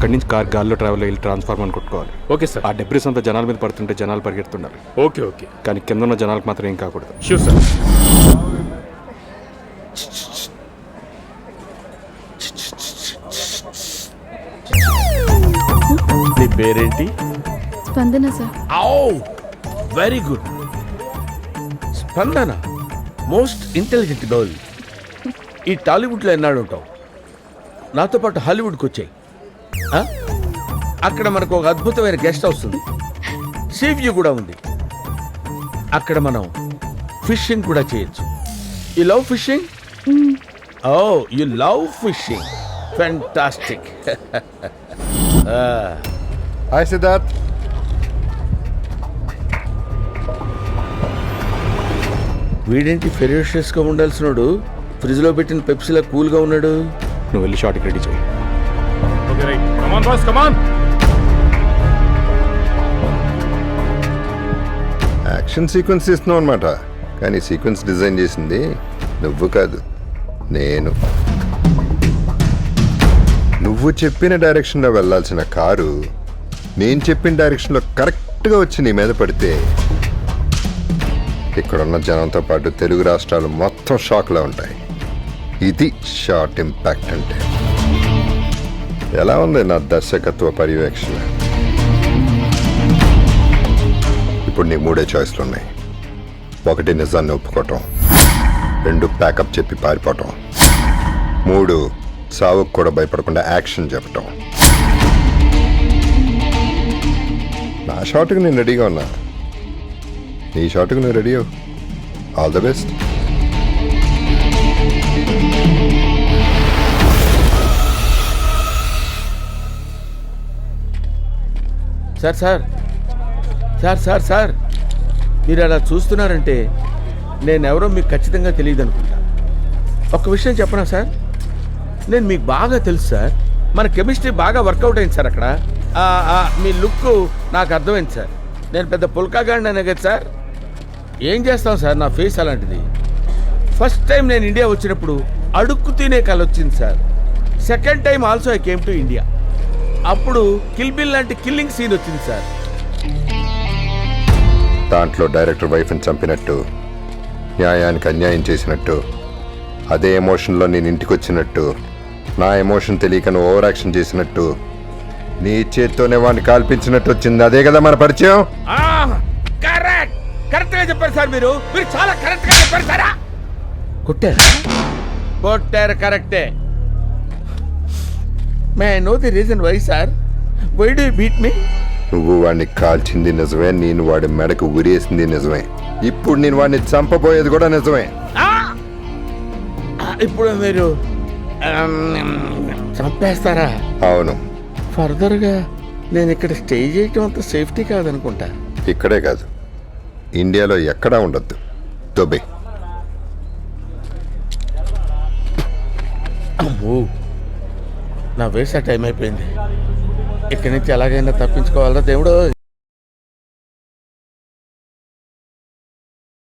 అక్కడి నుంచి కార్ గాల్లో ట్రావెల్ అయ్యి ట్రాన్స్ఫార్మర్ కొట్టుకోవాలి. Okay sir. ఆ డెబ్రిస్ అంతా జనాల మీద పడుతుంటే జనాలు పరిగెడుతుండాలి. Okay okay. కానీ కింద ఉన్న జనాలకు మాత్రం ఏం కాకూడదు. షూర్ సార్ నీ పేరేంటి? Spandana sir. Very good Spandana most intelligent girl ఈ టాలీవుడ్లో ఎన్నాడు ఉంటావు నాతో పాటు హాలీవుడ్కి వచ్చాయి? అక్కడ మనకు ఒక అద్భుతమైన గెస్ట్ హౌస్ ఉంది. సీ వ్యూ కూడా ఉంది. అక్కడ మనం ఫిషింగ్ కూడా చేయొచ్చు. You love fishing oh you love fishing fantastic hi Siddharth వీడేంటి ఫెరోషియస్గా ఉండాల్సినోడు? ఫ్రిడ్జ్లో పెట్టిన పెప్సీలా కూల్గా ఉన్నాడు? నువ్వు వెళ్ళి షార్ట్కి రెడీ చేయి. Okay right come on boss come on action sequence ఇస్తున్నావు అనమాట కానీ సీక్వెన్స్ డిజైన్ చేసింది నువ్వు కాదు నేను. నువ్వు చెప్పిన డైరెక్షన్లో వెళ్ళాల్సిన కారు నేను చెప్పిన డైరెక్షన్లో కరెక్ట్గా వచ్చి నీ మీద పడితే ఇక్కడున్న జనంతో పాటు తెలుగు రాష్ట్రాలు మొత్తం షాక్లో ఉంటాయి. ఇది షార్ట్ ఇంపాక్ట్ అంటే. ఎలా ఉంది నా దర్శకత్వ పర్యవేక్షణ? ఇప్పుడు నీ మూడే చాయిస్లు ఉన్నాయి. ఒకటి నిజాన్ని ఒప్పుకోవటం. రెండు ప్యాకప్ చెప్పి పారిపోవటం. మూడు సావుకు కూడా భయపడకుండా యాక్షన్ చెప్పటం. నా షాట్కి నేను రెడీగా ఉన్నా. నీ షాట్కి నువ్వు ready all the best sir sir. Sir sir sir. మీరు అలా చూస్తున్నారంటే నేనెవరో మీకు ఖచ్చితంగా తెలియదు అనుకుంటా. ఒక విషయం చెప్పనా సార్? నేను మీకు బాగా తెలుసు సార్. మన కెమిస్ట్రీ బాగా వర్కౌట్ అయింది సార్ అక్కడ. మీ లుక్ నాకు అర్థమైంది సార్. నేను పెద్ద పుల్కాగాండి అనే కదా సార్. ఏం చేస్తాం సార్ నా ఫేస్ అలాంటిది? ఫస్ట్ టైం నేను ఇండియా వచ్చినప్పుడు అడుక్కు తినే కళ వచ్చింది sir. Second time also I came to India. అప్పుడు కిల్ బిల్ లాంటి కిల్లింగ్ సీన్ వచ్చింది సార్. దాంట్లో డైరెక్టర్ వైఫ్ని చంపినట్టు న్యాయానికి అన్యాయం చేసినట్టు అదే ఎమోషన్లో నేను ఇంటికి వచ్చినట్టు నా ఎమోషన్ తెలియక నువ్వు ఓవర్ యాక్షన్ చేసినట్టు నీ చేత్తోనే వాడిని కాల్పించినట్టు వచ్చింది. అదే కదా మన పరిచయం? కరెక్ట్. కరెక్ట్గా చెప్పారు సార్ మీరు. మీరు చాలా కరెక్ట్గా చెప్పారు సారా. కొట్టారా. కొట్టారు కరెక్టే may I know the reason why sir why do beat me నువ్వు వాడిని కాల్చింది నిజమే నేను వాడి మెడకు ఉరేసింది నిజమే. ఇప్పుడు నేను వాడిని చంపబోయేది కూడా నిజమే. ఇప్పుడు మీరు చంపేస్తారా? అవును. ఫర్దర్గా నేను ఇక్కడ స్టే చేయటం అంత సేఫ్టీ కాదనుకుంటా. ఇక్కడే కాదు. ఇండియాలో ఎక్కడా ఉండొద్దు. దుబాయ్ అమ్మో! నా వేసా టైం అయిపోయింది. ఇక్కడి నుంచి ఎలాగైనా తప్పించుకోవాలా దేవుడు.